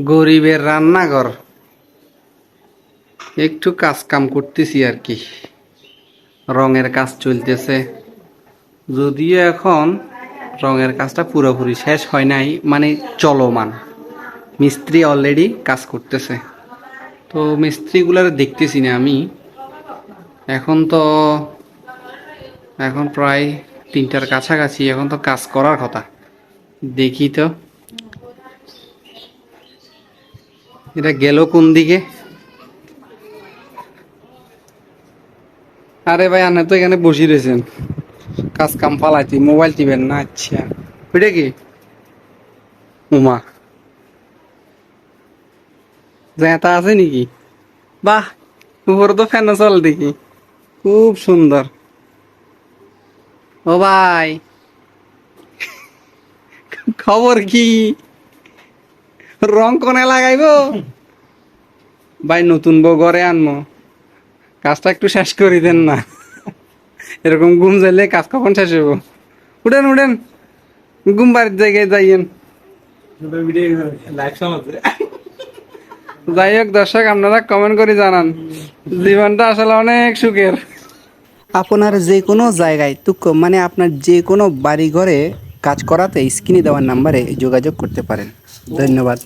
গরিবের রান্নাঘর। একটু কাজ কাম করতেছি আর কি। রঙের কাজ চলতেছে। যদিও এখন রঙের কাজটা পুরোপুরি শেষ হয় নাই মানে চলমান। মিস্ত্রি অলরেডি কাজ করতেছে। তো মিস্ত্রিগুলার দেখতেছি না আমি। এখন তো, এখন প্রায় তিনটার কাছাকাছি এখন তো কাজ করার কথা। দেখি তো। এটা গেল কোন দিকে? আরে ভাই আনে তো এখানে বসে রয়েছেন। কাজ কাম পালাইতি মোবাইল টিবেন না আচ্ছা। ওইটা কি? উমা। জ্যাঁতা আছে নাকি? বাহ, উপরে তো ফ্যান চল দেখি। খুব সুন্দর। ও ভাই, খবর কি? রং কনে লাগাইব? ভাই নতুন বউ ঘরে আনব কাজটা একটু শেষ করে দেন না। এরকম ঘুম যাইলে কাজ কখন শেষ হব উঠেন উঠেন। ঘুম বাড়ির জায়গায় যাইয়েন। যাই হোক দর্শক আপনারা কমেন্ট করে জানান। জীবনটা আসলে অনেক সুখের। আপনার যে কোনো জায়গায় তুক মানে আপনার যে কোনো বাড়ি ঘরে কাজ করাতে স্ক্রিনে দেওয়ার নাম্বারে যোগাযোগ করতে পারেন। ধন্যবাদ।